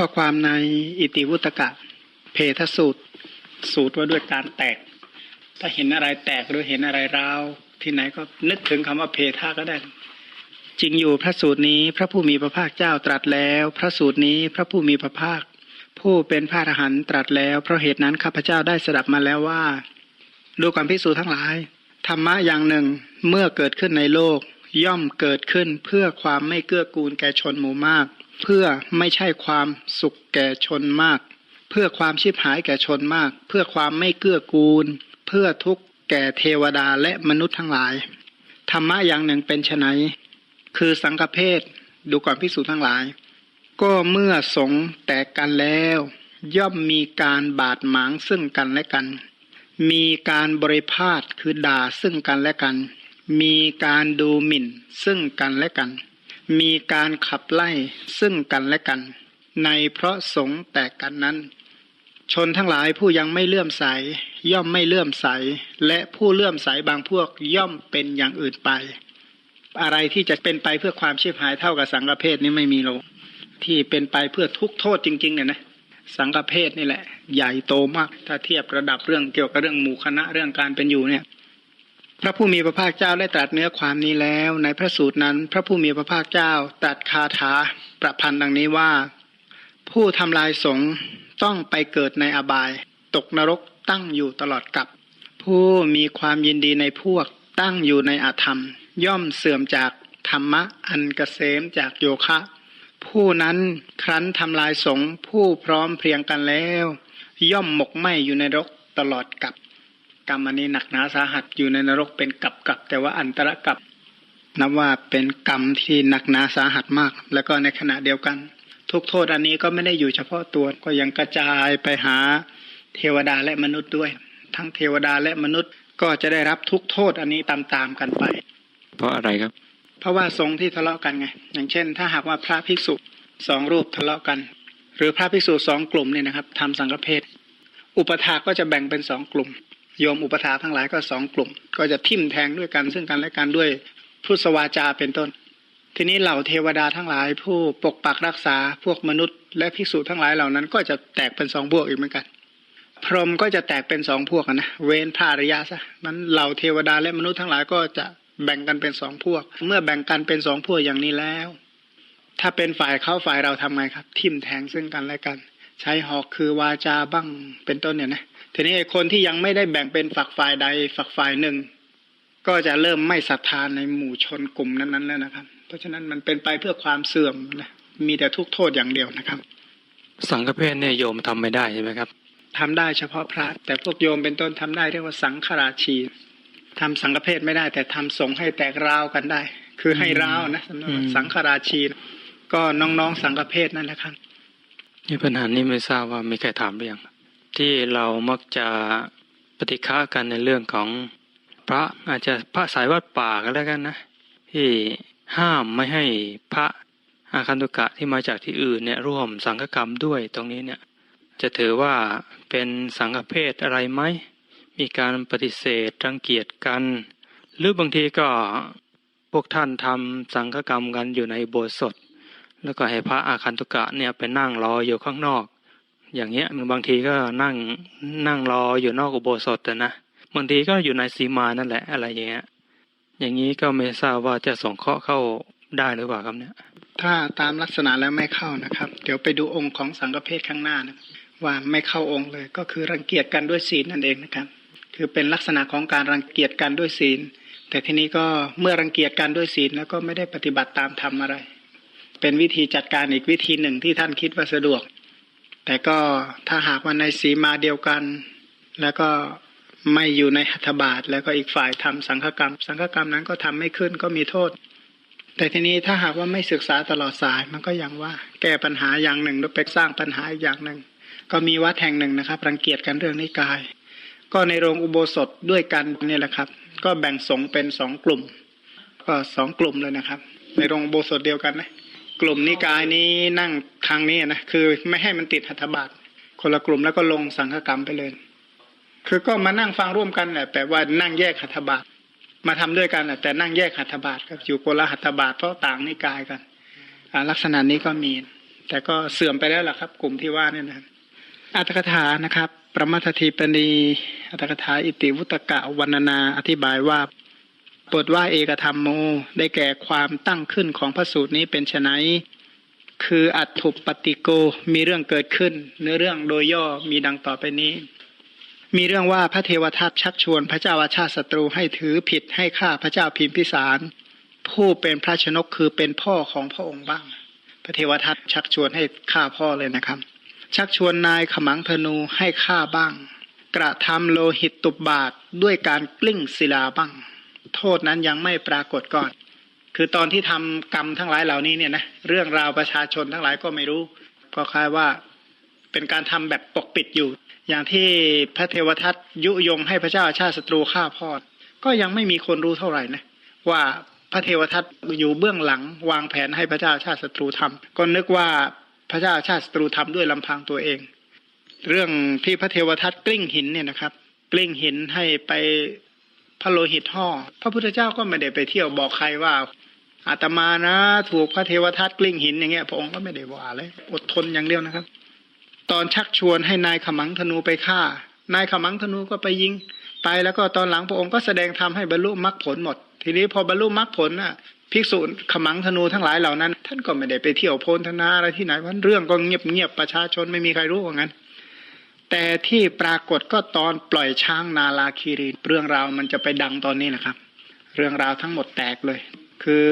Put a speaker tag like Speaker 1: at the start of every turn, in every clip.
Speaker 1: ข้อความในอิติวุตกะ เพทสูตร สูตรว่าด้วยการแตก ถ้าเห็นอะไรแตกหรือเห็นอะไรร้าวที่ไหนก็นึกถึงคำว่าเพทาก็ได้ จริงอยู่พระสูตรนี้พระผู้มีพระภาคเจ้าตรัสแล้ว พระสูตรนี้พระผู้มีพระภาค ผู้เป็นพระอรหันต์ตรัสแล้ว เพราะเหตุนั้นข้าพเจ้าได้สดับมาแล้วว่าดูความพิสูจน์ทั้งหลายธรรมะอย่างหนึ่งเมื่อเกิดขึ้นในโลก ย่อมเกิดขึ้นเพื่อความไม่เกื้อกูลแก่ชนหมู่มาก เพื่อไม่ใช่ความสุขแก่ชนมาก เพื่อความชิบหายแก่ชนมาก เพื่อความไม่เกื้อกูล เพื่อทุกข์แก่เทวดาและมนุษย์ทั้งหลาย ธรรมะอย่างหนึ่งเป็นไนคือสังฆเพศดูก่อนพิสูจน์ทั้งหลาย ก็เมื่อสงแตกกันแล้ว ย่อมมีการบาดหมางซึ่งกันและกัน มีการบริพาทคือด่าซึ่งกันและกัน มีการดูหมิ่น ซึ่งกันและกัน มีการขับไล่ซึ่งกันและกัน ในเพราะสงแตกกันนั้น ชนทั้งหลายผู้ยังไม่เลื่อมใส ย่อมไม่เลื่อมใส และผู้เลื่อมใสบางพวกย่อมเป็นอย่างอื่นไป อะไรที่จะเป็นไปเพื่อความชีพหายเท่ากับสังฆเพศนี่ไม่มีหรอกที่เป็นไปเพื่อทุกโทษจริงๆเนี่ยนะสังฆเพศนี่แหละ ใหญ่โตมาก ถ้าเทียบระดับเรื่องเกี่ยวกับเรื่องหมู่คณะเรื่องการเป็นอยู่เนี่ย พระผู้มีพระภาคเจ้าได้ตรัสเนื้อความนี้แล้ว ในพระสูตรนั้น พระผู้มีพระภาคเจ้าตรัสคาถาประพันธ์ดังนี้ว่า ผู้ทำลายสงต้องไปเกิดในอบาย ตกนรกตั้งอยู่ตลอดกับ ผู้มีความยินดีในพวกตั้งอยู่ในอาธรรม ย่อมเสื่อมจากธรรมะอันกเกษมจากโยคะ ผู้นั้นครั้นทำลายสงผู้พร้อมเพรียงกันแล้ว ย่อมหมกไหมอยู่ในรกตลอดกับ กรรมอันนี้หนักหนาสาหัสอยู่ในนรกเป็นกับกับแต่ว่าอันตรกับนับว่าเป็นกรรมที่หนักหนาสาหัสมาก แล้วก็ในขณะเดียวกัน ทุกโทษอันนี้ก็ไม่ได้อยู่เฉพาะตัวก็ยังกระจายไปหาเทวดาและมนุษย์ด้วย ทั้งเทวดาและมนุษย์ก็จะได้รับทุกโทษอันนี้ตามๆกันไป
Speaker 2: เพราะอะไรครับ
Speaker 1: เพราะว่าสงฆ์ที่ทะเลาะกันไง อย่างเช่น ถ้าหากว่าพระภิกษุสองรูปทะเลาะกัน หรือพระภิกษุสองกลุ่มเนี่ยนะครับทำสังฆเพศอุปถาก็จะแบ่งเป็นสองกลุ่ม โยมอุปถาทั้งหลายก็สองกลุ่ม ก็จะทิ่มแทงด้วยกัน ซึ่งกันและกันด้วยพุทธวาจาเป็นต้น ทีนี้เหล่าเทวดาทั้งหลาย ผู้ปกปักรักษาพวกมนุษย์ และภิกษุทั้งหลายเหล่านั้น ก็จะแตกเป็นสองพวกอีกเหมือนกัน พรหมก็จะแตกเป็นสองพวกนะเว้นพระอริยะซะมันเหล่าเทวดาและมนุษย์ทั้งหลายก็จะแบ่งกันเป็นสองพวก เมื่อแบ่งกันเป็นสองพวกอย่างนี้แล้ว ถ้าเป็นฝ่ายเขาฝ่ายเราทำไงครับ ทิ่มแทงซึ่งกันและกัน ใช้หอกคือวาจาบ้างเป็นต้นเนี่ยนะ ทีนี้ไอ้คนที่ยังไม่ได้แบ่งเป็นฝักฝ่ายใดฝักฝ่ายหนึ่ง ก็จะเริ่มไม่ศรัทธาในหมู่ชนกลุ่มนั้นๆแล้วนะครับ เพราะฉะนั้นมันเป็นไปเพื่อความเสื่อมนะมีแต่ทุกโทษอย่างเดียวนะครับ
Speaker 2: สังฆเพศเนี่ยโยมทำไม่ได้ใช่ไหมครับ
Speaker 1: ทำได้เฉพาะพระ แต่พวกโยมเป็นต้นทำได้เรียกว่าสังฆราชีทำสังฆเพศไม่ได้ แต่ทำสงฆ์ให้แตกร้าวกันได้ คือให้ร้าวนะสำหรับ
Speaker 2: อืม
Speaker 1: สังฆราชี ก็น้องๆสังฆเพศนั่นแหละครับ
Speaker 2: นี่ปัญหานี้ไม่ทราบว่ามีใครถามหรือยัง ที่เรามักจะปฏิฆากันในเรื่องของพระอาจจะพระสายวัดป่าก็แล้วกันนะ ที่ห้ามไม่ให้พระอาคันตุกะที่มาจากที่อื่นเนี่ยร่วมสังฆกรรมด้วยตรงนี้เนี่ยจะถือว่าเป็นสังฆเพศอะไรไหม มีการปฏิเสธรังเกียจกัน หรือบางทีก็พวกท่านทำสังฆกรรมกันอยู่ในโบสถ์แล้วก็ให้พระอาคันตุกะเนี่ยไปนั่งรออยู่ข้างนอก อย่างเงี้ยบางทีก็นั่งนั่งรออยู่นอกอุโบสถแต่นะบางทีก็อยู่ในสีมานั่นแหละอะไรอย่างเงี้ย อย่างนี้ก็ไม่ทราบว่าจะส่งเคราะห์เข้าได้หรือเปล่าครับเนี่ย
Speaker 1: ถ้าตามลักษณะแล้วไม่เข้านะครับ เดี๋ยวไปดูองค์ของสังฆเพศข้างหน้านะว่าไม่เข้าองค์เลย ก็คือรังเกียจกันด้วยศีลนั่นเองนะครับ คือเป็นลักษณะของการรังเกียจกันด้วยศีล แต่ทีนี้ก็เมื่อรังเกียจกันด้วยศีลแล้วก็ไม่ได้ปฏิบัติตามธรรมอะไร เป็นวิธีจัดการอีกวิธีหนึ่งที่ท่านคิดว่าสะดวก แต่ก็ถ้าหากว่าในสีมาเดียวกัน แล้วก็ไม่อยู่ในหัตถบาท แล้วก็อีกฝ่ายทำสังฆกรรม สังฆกรรมนั้นก็ทำไม่ขึ้นก็มีโทษ แต่ทีนี้ถ้าหากว่าไม่ศึกษาตลอดสายมันก็อย่างว่า แก้ปัญหาอย่างหนึ่งแล้วไปสร้างปัญหาอีกอย่างหนึ่ง ก็มีวัดแห่งหนึ่งนะครับ รังเกียจกันเรื่องนิกาย ก็ในโรงอุโบสถด้วยกันนี่แหละครับ ก็แบ่งสงเป็นสองกลุ่ม ก็สองกลุ่มเลยนะครับ ในโรงอุโบสถเดียวกันนะ กลุ่มนิกายนี้นั่งทางนี้นะคือไม่ให้มันติดหัตถบาทคนละกลุ่มแล้วก็ลงสังฆกรรมไปเลย คือก็มานั่งฟังร่วมกันแหละแต่ว่านั่งแยกหัตถบาทมาทำด้วยกันแหละแต่นั่งแยกหัตถบาทก็อยู่คนละหัตถบาทเพราะต่างนิกายกันอลักษณะนี้ก็มี แต่ก็เสื่อมไปแล้วล่ะครับ กลุ่มที่ว่านี่นะอัตถกถานะครับ ประมัทธีปณีอัตถกถาอิติวุตกะวันนาอธิบายว่า บทว่าเอกธรรมโมได้แก่ความตั้งขึ้นของพระสูตรนี้เป็นไฉนคืออัตถุปฏิโกมีเรื่องเกิดขึ้น เนื้อเรื่องโดยย่อมีดังต่อไปนี้ มีเรื่องว่าพระเทวทัตชักชวนพระเจ้าอาชาติศัตรูให้ถือผิดให้ฆ่าพระเจ้าพิมพิสาร ผู้เป็นพระชนกคือเป็นพ่อของพระองค์บ้าง พระเทวทัตชักชวนให้ฆ่าพ่อเลยนะครับ ชักชวนนายขมังธนูให้ฆ่าบ้าง กระทำโลหิตตุบบาทด้วยการกลิ้งศิลาบ้าง โทษนั้นยังไม่ปรากฏก่อน คือตอนที่ทำกรรมทั้งหลายเหล่านี้เนี่ยนะเรื่องราวประชาชนทั้งหลายก็ไม่รู้ก็คล้ายว่าเป็นการทำแบบปกปิดอยู่ อย่างที่พระเทวทัตยุยงให้พระเจ้าชาติศัตรูฆ่าพ่อก็ยังไม่มีคนรู้เท่าไหร่นะว่าพระเทวทัตอยู่เบื้องหลังวางแผนให้พระเจ้าชาติศัตรูทำก็นึกว่าพระเจ้าอาชาติศัตรูทำด้วยลำพังตัวเอง เรื่องที่พระเทวทัตกลิ้งหินเนี่ยนะครับ กลิ้งหินให้ไป พระโลหิตห่อพระพุทธเจ้าก็ไม่ได้ไปเที่ยวบอกใครว่าอาตมานะ ถูกพระเทวทัตกลิ้งหินอย่างเงี้ยพระองค์ก็ไม่ได้ว่าเลย อดทนอย่างเดียวนะครับ ตอนชักชวนให้นายขมังธนูไปฆ่า นายขมังธนูก็ไปยิงตายแล้วก็ตอนหลังพระองค์ก็แสดงธรรมให้บรรลุมรรคผลหมด ทีนี้พอบรรลุมรรคผลน่ะภิกษุขมังธนูทั้งหลายเหล่านั้น ท่านก็ไม่ได้ไปเที่ยวโพนธนาอะไรที่ไหนวันเรื่องก็เงียบเงียบๆประชาชนไม่มีใครรู้ว่างั้น แต่ที่ปรากฏก็ตอนปล่อยช้างนาลาคีรีเรื่องราวมันจะไปดังตอนนี้นะครับ เรื่องราวทั้งหมดแตกเลย คือ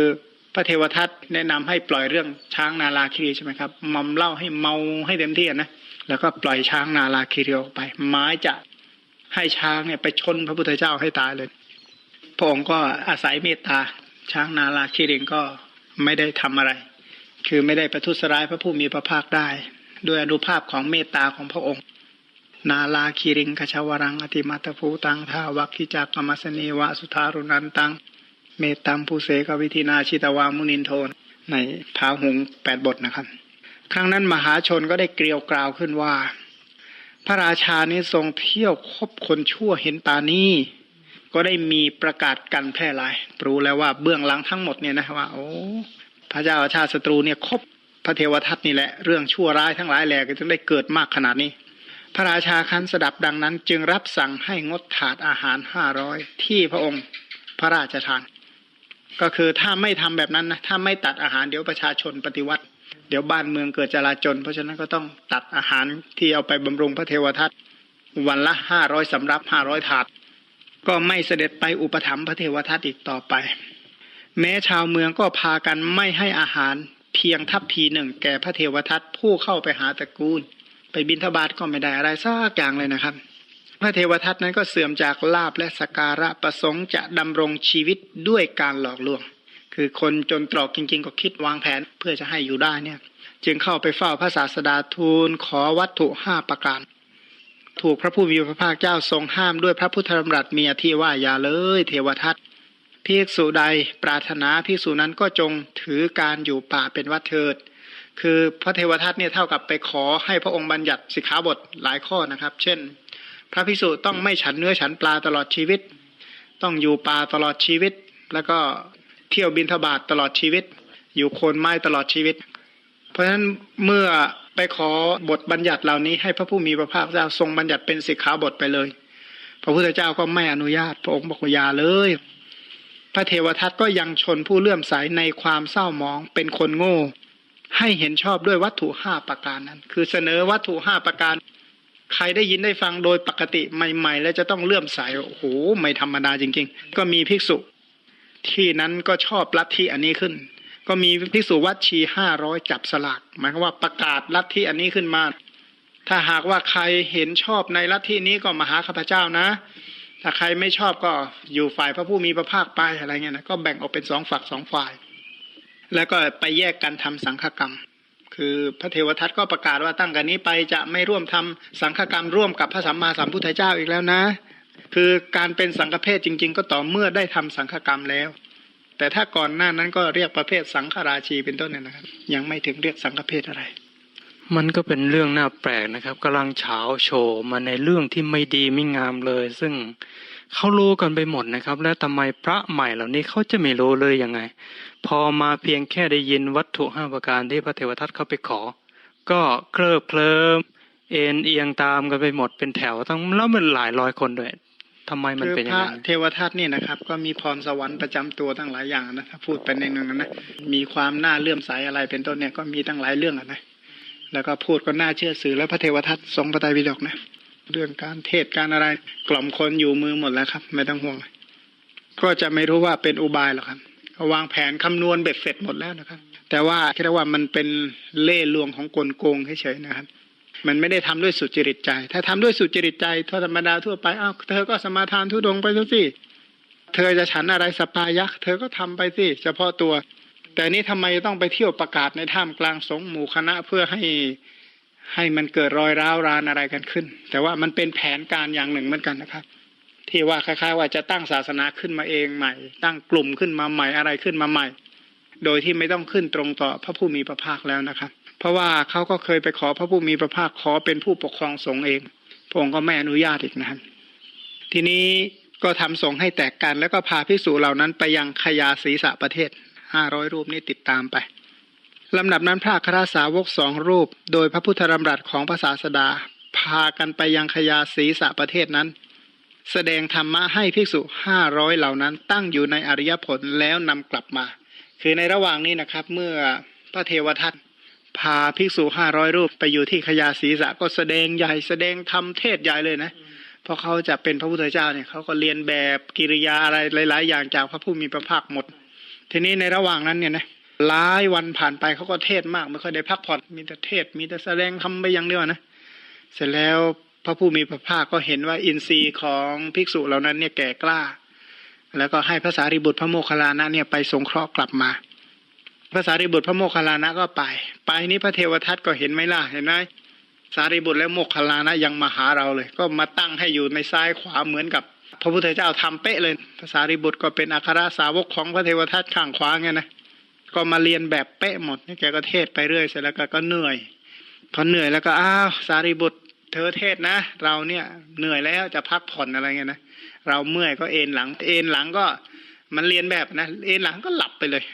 Speaker 1: พระเทวทัตแนะนำให้ปล่อยเรื่องช้างนาลาคีรีใช่ไหมครับมอมเล่าให้เมาให้เต็มที่นะแล้วก็ปล่อยช้างนาลาคีรีออกไปไม้จะให้ช้างเนี่ยไปชนพระพุทธเจ้าให้ตายเลยพระองค์ก็อาศัยเมตตาช้างนาลาคีริงก็ไม่ได้ทำอะไร คือไม่ได้ประทุษร้ายพระผู้มีพระภาคได้ ด้วยอนุภาพของเมตตาของพระองค์ นาลาคีริงกชาวรังอติมาตภูตังทาวักขิจักกมัสนีวะสุธารุนันตัง เมตตัมภูเสกวิธินาชิตวามุนินโทนในพาหุงแปดบทนะครับ ครั้งนั้นมหาชนก็ได้เกลียวกราวขึ้นว่า พระราชานี้ทรงเที่ยวคบคนชั่วเห็นปานี้ก็ได้มีประกาศกันแพร่หลาย รู้แล้วว่าเบื้องหลังทั้งหมดเนี่ยนะว่าโอ้พระเจ้าอาชาติศัตรูเนี่ยคบพระเทวทัตนี่แหละเรื่องชั่วร้ายทั้งหลายแหล่ก็จึงได้เกิดมากขนาดนี้ พระราชาคันสดับดังนั้น จึงรับสั่งให้งดถาดอาหารห้าร้อยที่พระองค์พระราชทาน ก็คือถ้าไม่ทำแบบนั้นนะถ้าไม่ตัดอาหารเดี๋ยวประชาชนปฏิวัติ เดี๋ยวบ้านเมืองเกิดจลาจลเพราะฉะนั้นก็ต้องตัดอาหารที่เอาไปบำรุงพระเทวทัตวันละห้าร้อยสำรับห้าร้อยถาด ก็ไม่เสด็จไปอุปถัมภ์พระเทวทัตอีกต่อไป แม้ชาวเมืองก็พากันไม่ให้อาหารเพียงทัพพีหนึ่งแก่พระเทวทัตผู้เข้าไปหาตระกูล ไปบิณฑบาตก็ไม่ได้อะไรสักอย่างเลยนะครับ พระเทวทัตนั้นก็เสื่อมจากลาบและสกการะประสงค์จะดำรงชีวิตด้วยการหลอกลวง คือคนจนตรอกจริง ๆ ก็คิดวางแผนเพื่อจะให้อยู่ได้เนี่ย จึงเข้าไปเฝ้าพระศาสดาทูลขอวัตถุห้าประการ ถูกพระผู้มีพระภาคเจ้าทรงห้ามด้วยพระพุทธธรรมรัตมีอธิว่าอย่าเลย เทวทัตภิกษุใดปรารถนาภิกษุนั้นก็จงถือการอยู่ป่าเป็นวัดเถิด คือพระเทวทัตเนี่ยเท่ากับไปขอให้พระองค์บัญญัติสิกขาบทหลายข้อนะครับ เช่น พระภิกษุต้องไม่ฉันเนื้อฉันปลาตลอดชีวิต ต้องอยู่ป่าตลอดชีวิต แล้วก็เที่ยวบินทบาทตลอดชีวิต อยู่โคนไม้ตลอดชีวิต เพราะฉะนั้นเมื่อไปขอบทบัญญัติเหล่านี้ให้พระผู้มีพระภาคเจ้าทรงบัญญัติเป็นสิกขาบทไปเลย พระพุทธเจ้าก็ไม่อนุญาต พระองค์บอกอย่าเลย พระเทวทัตก็ยังชนผู้เลื่อมใสในความเศร้าหมองเป็นคนโง่ ให้เห็นชอบด้วยวัตถุห้าประการนั้น คือเสนอวัตถุห้าประการ ใครได้ยินได้ฟังโดยปกติใหม่ ๆ แล้วจะต้องเลื่อมใสโอ้โหไม่ธรรมดาจริง ๆ ก็มีภิกษุ ที่นั้นก็ชอบลัทธิอันนี้ขึ้น ก็มีภิกษุวัดชีห้าร้อยจับสลากหมายความว่าประกาศลัทธิอันนี้ขึ้นมา ถ้าหากว่าใครเห็นชอบในลัทธินี้ก็มาหาข้าพเจ้านะ ถ้าใครไม่ชอบก็อยู่ฝ่ายพระผู้มีพระภาคไปอะไรเงี้ยนะก็แบ่งออกเป็นสองฝักสองฝ่าย แล้วก็ไปแยกกันทำสังฆกรรม คือพระเทวทัตก็ประกาศว่าตั้งกันนี้ไปจะไม่ร่วมทำสังฆกรรมร่วมกับพระสัมมาสัมพุทธเจ้าอีกแล้วนะ คือการเป็นสังฆเพศจริง ๆ ก็ต่อเมื่อได้ทำสังฆกรรมแล้ว แต่ถ้าก่อนหน้านั้นก็เรียกประเภทสังฆราชีเป็นต้นเนี่ยนะครับ ยังไม่ถึงเรียกสังฆเพศอะไร
Speaker 2: มันก็เป็นเรื่องน่าแปลกนะครับกำลังเฉาโชว์มาในเรื่องที่ไม่ดีไม่งามเลย ซึ่ง เขารู้กันไปหมดนะครับ แล้วทำไมพระใหม่เหล่านี้เขาจะไม่รู้เลยยังไง พอมาเพียงแค่ได้ยินวัตถุห้าประการที่พระเทวทัตเขาไปขอ ก็เคลิบเคลิ้มเอ็นเอียงตามกันไปหมดเป็นแถวทั้งแล้วมันหลายร้อยคนด้วยทำไมมัน
Speaker 1: คือ
Speaker 2: เป็นอ
Speaker 1: พ
Speaker 2: ย่าง
Speaker 1: ระ
Speaker 2: นั้น
Speaker 1: เทวทัตนี่นะครับ ก็มีพรสวรรค์ประจำตัวตั้งหลายอย่างนะถ้าพูดไปในหนึ่งนะมีความน่าเลื่อมใสอะไรเป็นต้นเนี่ยก็มีตั้งหลายเรื่องอะนะแล้วก็พูดก็น่าเชื่อสื่อแล้วพระเทวทัตทรงพระไตรปิฎกนะ เรื่องการเทศการอะไร กล่อมคนอยู่มือหมดแล้วครับ ไม่ต้องห่วง ก็จะไม่รู้ว่าเป็นอุบายหรอกครับวางแผนคำนวณเบ็ดเสร็จหมดแล้วนะครับ แต่ว่าคิดว่ามันเป็นเล่ห์ลวงของกลโกงเฉยๆนะครับ มันไม่ได้ทำด้วยสุจริตใจ ถ้าทำด้วยสุจริตใจถ้าธรรมดาทั่วไปอ้าวเธอก็สมาทานทุดงไปซะสิเธอจะฉันอะไรสปายักษ์เธอก็ทำไปสิเฉพาะตัว แต่นี่ทำไมต้องไปเที่ยวประกาศในท่ามกลางสงหมู่คณะเพื่อให้ ให้มันเกิดรอยร้าวรานอะไรกันขึ้น แต่ว่ามันเป็นแผนการอย่างหนึ่งเหมือนกันนะครับ ที่ว่าคล้ายๆ ว่าจะตั้งศาสนาขึ้นมาเองใหม่ ตั้งกลุ่มขึ้นมาใหม่อะไรขึ้นมาใหม่ โดยที่ไม่ต้องขึ้นตรงต่อพระผู้มีพระภาคแล้วนะครับ เพราะว่าเขาก็เคยไปขอพระผู้มีพระภาคขอเป็นผู้ปกครองสงฆ์เองพระองค์ก็ไม่อนุญาตอีกนะครับทีนี้ก็ทำสงฆ์ให้แตกกัน แล้วก็พาภิกษุเหล่านั้นไปยังขยาศีสะประเทศห้าร้อยรูปนี้ติดตามไป ลำดับนั้นพระคราสาวกสองรูป โดยพระพุทธดำรัสของพระศาสดา พากันไปยังขยาศีสะประเทศนั้น แสดงธรรมะให้ภิกษุห้าร้อยเหล่านั้นตั้งอยู่ในอริยผลแล้วนำกลับมา คือในระหว่างนี้นะครับ เมื่อพระเทวทัตพาภิกษุห้าร้อยรูปไปอยู่ที่ขยาศีสะก็แสดงใหญ่แสดงธรรมเทศใหญ่เลยนะเพราะเขาจะเป็นพระพุทธเจ้าเนี่ยเขาก็เรียนแบบกิริยาอะไรหลาย ๆ อย่างจากพระผู้มีพระภาคหมด ทีนี้ในระหว่างนั้นเนี่ยนะ หลายวันผ่านไปเขาก็เทศมาก ไม่ค่อยได้พักผ่อนมีแต่เทศ มีแต่แสดงคำไปอย่างเดียวนะเสร็จแล้วพระผู้มีพระภาคก็เห็นว่าอินทรีย์ของภิกษุเหล่านั้นเนี่ยแก่กล้า แล้วก็ให้พระสารีบุตรพระโมคคัลลานะเนี่ยไปสงเคราะห์กลับมาพระสารีบุตรพระโมคคัลลานะก็ไป ไปนี้พระเทวทัตก็เห็นไหมล่ะเห็นไหมสารีบุตรและโมคคัลลานะยังมาหาเราเลย ก็มาตั้งให้อยู่ในซ้ายขวาเหมือนกับ พระพุทธเจ้าทำเป๊ะเลยภาษารีบุตรก็เป็นอัครสาวกของพระเทวทัตข้างขวาไงนะ ก็มาเรียนแบบเป๊ะหมดแกก็เทศไปเรื่อยเสร็จแล้วก็ก็เหนื่อย พอเหนื่อยแล้วก็อ้าวสารีบุตร เธอเทศนะ เราเนี่ยเหนื่อยแล้วจะพักผ่อนอะไรเงี้ยนะเราเมื่อยก็เอนหลัง เอนหลังก็มันเรียนแบบนะ เอนหลังก็หลับไปเลย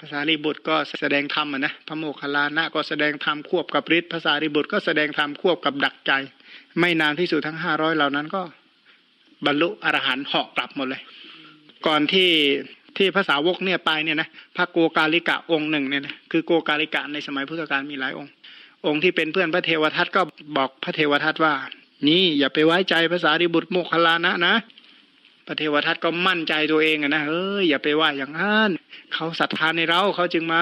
Speaker 1: ภาษารีบุตรก็แสดงธรรมนะพระโมคคัลลานะก็แสดงธรรมควบกับฤทธิ์ภาษารีบุตรก็แสดงธรรมควบกับดักใจ ไม่นานที่สุดทั้งห้าร้อยเหล่านั้นก็ บรรลุอรหันต์เหาะกลับหมดเลย ก่อนที่ ที่ภาษาวกเนี่ยไปเนี่ยนะพระโกกาลิกะองค์หนึ่งเนี่ยนะคือโกกาลิกะในสมัยพุทธกาลมีหลายองค์ องค์ที่เป็นเพื่อนพระเทวทัตก็บอกพระเทวทัตว่า นี่อย่าไปไว้ใจภาษารีบุตรโมคลานะนะพระเทวทัตก็มั่นใจตัวเองนะเอ้ยอย่าไปว่าอย่างนั้นเขาศรัทธาในเราเขาจึงมา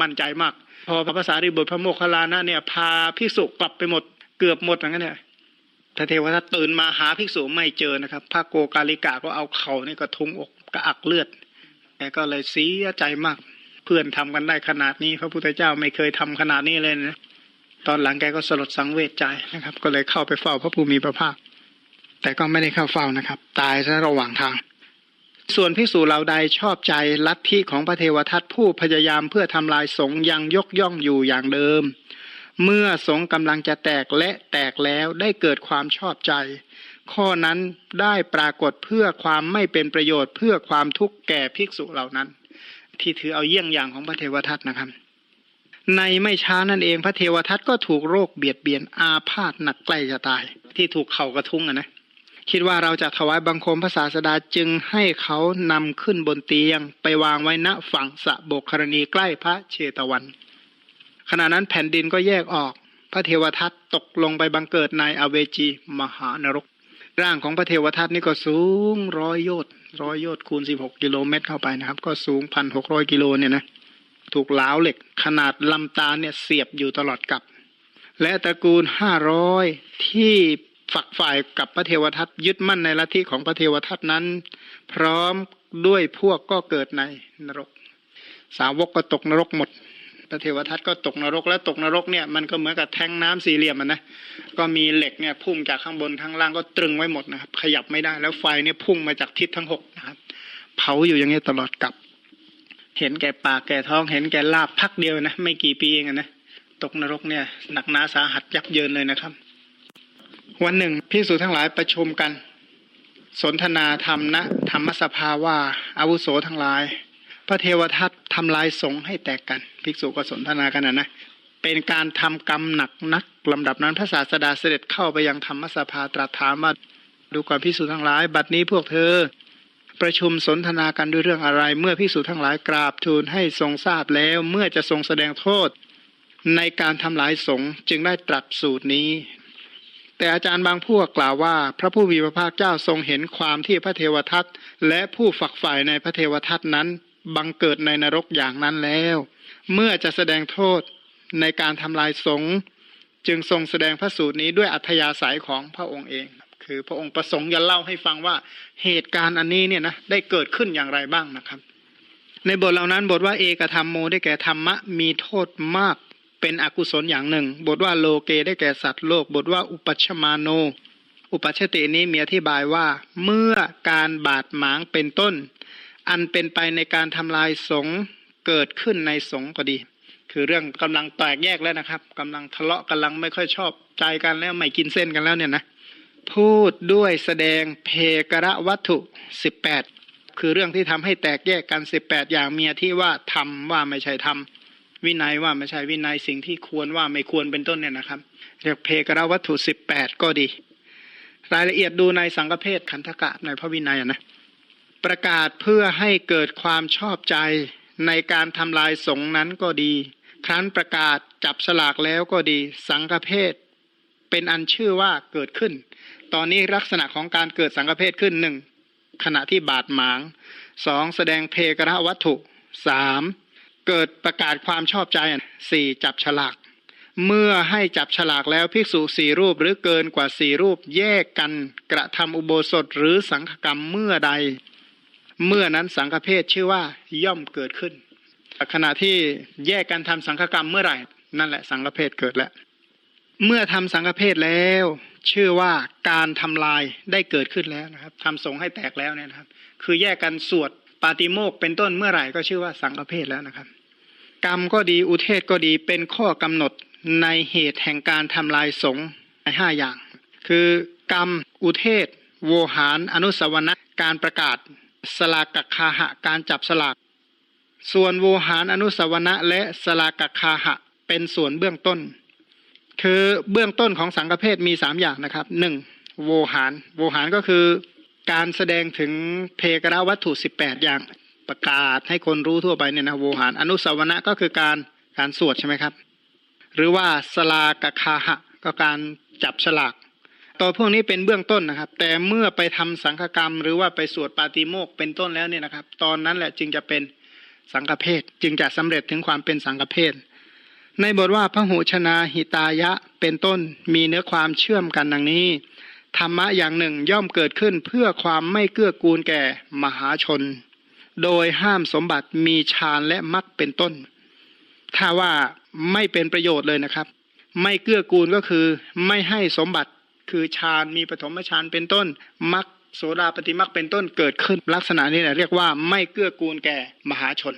Speaker 1: มั่นใจมาก พอพระภาษารีบุตรพระโมคคลานะเนี่ยพาภิกษุกลับไปหมดเกือบหมดอย่างนั้นเนี่ยพระเทวทัตตื่นมาหาภิกษุไม่เจอนะครับพระโกกาลิกาก็เอาเข่านี่ก็ทุงอกกระอักเลือด กก็เลยเสียใจมาก เพื่อนทำกันได้ขนาดนี้ พระพุทธเจ้าไม่เคยทำขนาดนี้เลยนะตอนหลังแกก็สลดสังเวชใจนะครับ ก็เลยเข้าไปเฝ้าพระภูมิพระภาค แต่ก็ไม่ได้เข้าเฝ้านะครับ ตายซะระหว่างทาง ส่วนพิสูจเราใดชอบใจลัทธิของพระเทวทัตผู้พยายามเพื่อทำลายสงยังยกย่องอยู่อย่างเดิม เมื่อสงฆ์กำลังจะแตกและแตกแล้วได้เกิดความชอบใจ ข้อนั้นได้ปรากฏเพื่อความไม่เป็นประโยชน์เพื่อความทุกข์แก่ภิกษุเหล่านั้น ที่ถือเอาเยี่ยงอย่างของพระเทวทัตนะครับ ในไม่ช้านั่นเองพระเทวทัตก็ถูกโรคเบียดเบียนอาพาธหนักใกล้จะตาย ที่ถูกเข่ากระทุ้งอะนะคิดว่าเราจะถวายบังคมพระศาสดาจึงให้เขานำขึ้นบนเตียง ไปวางไว้ณฝั่งสะโบกครณีใกล้พระเชตวัน ขณะนั้นแผ่นดินก็แยกออก พระเทวทัตตกลงไปบังเกิดในอเวจีมหานรก ร่างของพระเทวทัตนี่ก็สูงร้อยโยชน์ร้อยโยชน์คูณสิบหกกิโลเมตรเข้าไปนะครับ ก็สูงพันหกร้อยกิโลเนี่ยนะถูกเหลาเหล็กขนาดลำตาเนี่ยเสียบอยู่ตลอดกับและตระกูลห้าร้อยที่ฝักฝ่ายกับพระเทวทัตยึดมั่นในลัทธิของพระเทวทัตนั้น พร้อมด้วยพวกก็เกิดในนรก สาวกก็ตกนรกหมด พระเทวทัตก็ตกนรกแล้วตกนรกเนี่ยมันก็เหมือนกับแทงน้ำสี่เหลี่ยมอะนะก็มีเหล็กเนี่ยพุ่งจากข้างบนข้างล่างก็ตรึงไว้หมดนะครับ ขยับไม่ได้แล้วไฟเนี่ยพุ่งมาจากทิศทั้งหกนะครับ เผาอยู่อย่างนี้ตลอดกับ เห็นแก่ปากแก่ท้อง เห็นแก่ลาบพักเดียวนะไม่กี่ปีเองอะนะตกนรกเนี่ยหนักหนาสาหัสยับเยินเลยนะครับ วันหนึ่งพิสูจทั้งหลายประชุมกัน สนทนาธรรมณธรรมสภาว่าอาวุโสทั้งหลาย พระเทวทัต ทำลายสงให้แตกกัน ภิกษุก็สนทนากันนะนะเป็นการทำกรรมหนักนักลำดับนั้นพระศาสดาเสด็จเข้าไปยังธรรมสภาตรัสถามว่าดูก่อนพิสูจน์ทั้งหลาย บัดนี้พวกเธอ ประชุมสนทนากันด้วยเรื่องอะไร เมื่อพิสูจน์ทั้งหลายกราบทูลให้ทรงทราบแล้ว เมื่อจะทรงแสดงโทษ ในการทำลายสงจึงได้ตรัสสูตรนี้แต่อาจารย์บางพวกกล่าวว่า พระผู้มีพระภาคเจ้าทรงเห็นความที่พระเทวทัตและผู้ฝักฝ่ายในพระเทวทัตนั้น บังเกิดในนรกอย่างนั้นแล้ว เมื่อจะแสดงโทษในการทำลายสงฆ์จึงทรงแสดงพระสูตรนี้ด้วยอัธยาศัยของพระองค์เอง คือพระองค์ประสงค์จะเล่าให้ฟังว่าเหตุการณ์อันนี้เนี่ยนะได้เกิดขึ้นอย่างไรบ้างนะครับ ในบทเหล่านั้นบทว่าเอกธรรมโมได้แก่ธรรมะมีโทษมากเป็นอกุศลอย่างหนึ่ง บทว่าโลเกได้แก่สัตว์โลก บทว่าอุปัชมาโน อุปัชชตินี้มีอธิบายว่าเมื่อการบาดหมางเป็นต้น อันเป็นไปในการทำลายสงเกิดขึ้นในสงก็ดี คือเรื่องกำลังแตกแยกแล้วนะครับกำลังทะเลาะกำลังไม่ค่อยชอบใจกันแล้วไม่กินเส้นกันแล้วเนี่ยนะพูดด้วยแสดงเพกระวัตถุสิบแปดคือเรื่องที่ทำให้แตกแยกกันสิบแปดอย่างเมียที่ว่าทำว่าไม่ใช่ทำวินัยว่าไม่ใช่วินัยสิ่งที่ควรว่าไม่ควรเป็นต้นเนี่ยนะครับ เรียกเพกระวัตถุสิบแปดก็ดี รายละเอียดดูในสังฆเพศขันธกะในพระวินัยนะ ประกาศเพื่อให้เกิดความชอบใจในการทำลายสงนั้นก็ดี ครั้นประกาศจับสลากแล้วก็ดี สังฆเพศเป็นอันชื่อว่าเกิดขึ้น ตอนนี้ลักษณะของการเกิดสังฆเพศขึ้นหนึ่งขณะที่บาดหมางสองแสดงเพกระวัตถุสามเกิดประกาศความชอบใจสี่จับฉลาก เมื่อให้จับฉลากแล้วภิกษุสี่รูปหรือเกินกว่าสี่รูปแยกกันกระทำอุโบสถหรือสังฆกรรมเมื่อใด เมื่อนั้นสังฆเพศชื่อว่าย่อมเกิดขึ้น ขณะที่แยกกันทำสังฆกรรมเมื่อไหร่ นั่นแหละสังฆเพศเกิดแล้ว เมื่อทำสังฆเพศแล้ว ชื่อว่าการทำลายได้เกิดขึ้นแล้วนะครับทำสงให้แตกแล้วเนี่ยนะครับ คือแยกกันสวดปาติโมกเป็นต้นเมื่อไหร่ก็ชื่อว่าสังฆเพศแล้วนะครับ กรรมก็ดีอุเทศก็ดีเป็นข้อกำหนดในเหตุแห่งการทำลายสงในห้าอย่าง คือกรรมอุเทศ โวหาร อนุสาวนะการประกาศ สลากกคาหะการจับสลาก ส่วนโวหารอนุสาวนะและสลากกคาหะเป็นส่วนเบื้องต้น คือเบื้องต้นของสังฆเพศมีสามอย่างนะครับหนึ่งโวหาร โวหารก็คือการแสดงถึงเพกระวัตถุสิบแปดอย่างประกาศให้คนรู้ทั่วไปเนี่ยนะโวหาร อนุสาวนะก็คือการการสวดใช่ไหมครับ หรือว่าสลากคาหะก็การจับฉลาก ตัวพวกนี้เป็นเบื้องต้นนะครับ แต่เมื่อไปทำสังฆกรรม หรือว่าไปสวดปาติโมกข์เป็นต้นแล้วเนี่ยนะครับ ตอนนั้นแหละจึงจะเป็นสังฆเพศจึงจะสำเร็จถึงความเป็นสังฆเพศในบทว่าพระหูชนาหิตายะเป็นต้นมีเนื้อความเชื่อมกันดังนี้ ธรรมะอย่างหนึ่งย่อมเกิดขึ้นเพื่อความไม่เกื้อกูลแก่มหาชน โดยห้ามสมบัติมีฌานและมรรคเป็นต้น ถ้าว่าไม่เป็นประโยชน์เลยนะครับ ไม่เกื้อกูลก็คือ ไม่ให้สมบัติ คือฌานมีปฐมฌานเป็นต้นมรรคโสดาปฏิมรรคเป็นต้นเกิดขึ้นลักษณะนี้แหละเรียกว่าไม่เกื้อกูลแก่มหาชน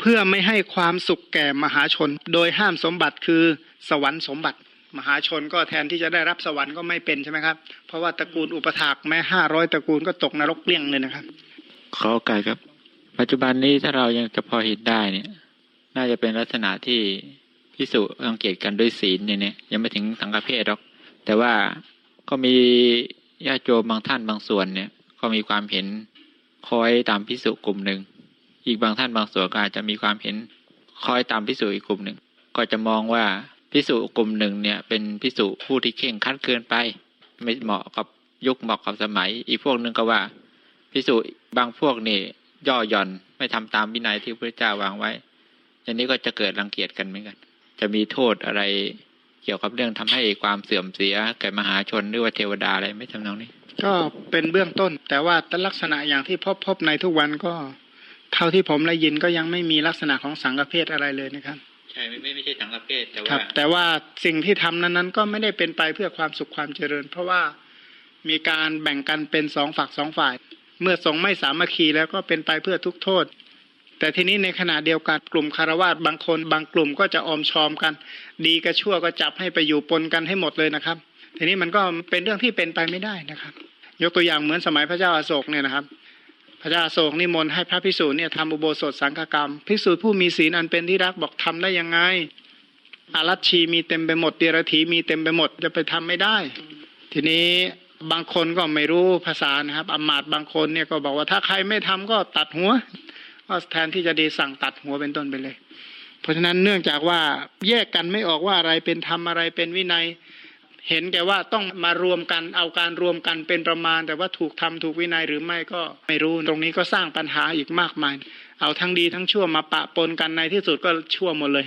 Speaker 1: เพื่อไม่ให้ความสุขแก่มหาชน โดยห้ามสมบัติคือสวรรค์สมบัติ มหาชนก็แทนที่จะได้รับสวรรค์ก็ไม่เป็นใช่ไหมครับ เพราะว่าตระกูลอุปถากแม้ห้าร้อยตระกูลก็ตกนรกเกลี้ยงเลยนะครับ
Speaker 3: ขอโอกาสครับ ปัจจุบันนี้ถ้าเรายังจะพอเห็นได้เนี่ย น่าจะเป็นลักษณะที่พิสุสังเกตกันด้วยศีลเนี่ยเนี่ยยังไม่ถึงสังฆเพศหรอก แต่ว่าก็มีญาติโยมบางท่านบางส่วนเนี่ย ก็มีความเห็นคอยตามพิสุกลุ่มหนึ่ง อีกบางท่านบางส่วนก็อาจจะมีความเห็นคอยตามพิสุอีกกลุ่มหนึ่ง ก็จะมองว่าพิสุกลุ่มหนึ่งเนี่ย เป็นพิสุผู้ที่เข่งคัดเกินไป ไม่เหมาะกับยุคเหมาะกับสมัย อีกพวกหนึ่งก็ว่าพิสูจน์บางพวกนี่ย่อหย่อนไม่ทำตามวินัยที่พระเจ้าวางไว้อย่างนี้ก็จะเกิดรังเกียจกันเหมือนกัน จะมีโทษอะไร เกี่ยวกับเรื่องทำให้ความเสื่อมเสียแก่มหาชนหรือว่าเทวดาอะไรไม่ทำนองนี้
Speaker 1: ก็เป็นเบื้องต้น แต่ว่าลักษณะอย่างที่พบพบในทุกวันก็ เท่าที่ผมได้ยินก็ยังไม่มีลักษณะของสังฆเพศอะไรเลยนะครับ
Speaker 3: ใช่ไม่ไม่ใช่สังฆเพศแต่
Speaker 1: ครั
Speaker 3: ว่า
Speaker 1: บแต่ว่าสิ่งที่ทำนั้นๆก็ไม่ได้เป็นไปเพื่อความสุขความเจริญ เพราะว่ามีการแบ่งกันเป็นสองฝักสองฝ่าย เมื่อสงฆ์ไม่สามัคคีแล้วก็เป็นไปเพื่อทุกโทษ แต่ทีนี้ในขณะเดียวกันกลุ่มคารวาสบางคน บางกลุ่มก็จะออมชอมกัน ดีกับชั่วก็จับให้ไปอยู่ปนกันให้หมดเลยนะครับ ทีนี้มันก็เป็นเรื่องที่เป็นไปไม่ได้นะครับ ยกตัวอย่างเหมือนสมัยพระเจ้าอาโศกเนี่ยนะครับ พระเจ้าอาโศกนิมนต์ให้พระภิกษุเนี่ยทำอุโบสถสังฆกรรมภิกษุผู้มีศีลอันเป็นที่รักบอกทำได้ยังไงอารัชชีมีเต็มไปหมดเดียรถีมีเต็มไปหมดจะไปทำไม่ได้ ทีนี้บางคนก็ไม่รู้ภาษานะครับอมาตย์บางคนเนี่ยก็บอกว่าถ้าใครไม่ทำก็ตัดหัว ก็แทนที่จะดีสั่งตัดหัวเป็นต้นไปเลย เพราะฉะนั้นเนื่องจากว่าแยกกันไม่ออกว่าอะไรเป็นธรรมอะไรเป็นวินัย เห็นแก่ว่าต้องมารวมกันเอาการรวมกันเป็นประมาณ แต่ว่าถูกทำถูกวินัยหรือไม่ก็ไม่รู้ตรงนี้ก็สร้างปัญหาอีกมากมาย เอาทั้งดีทั้งชั่วมาปะปนกันในที่สุดก็ชั่วหมดเลย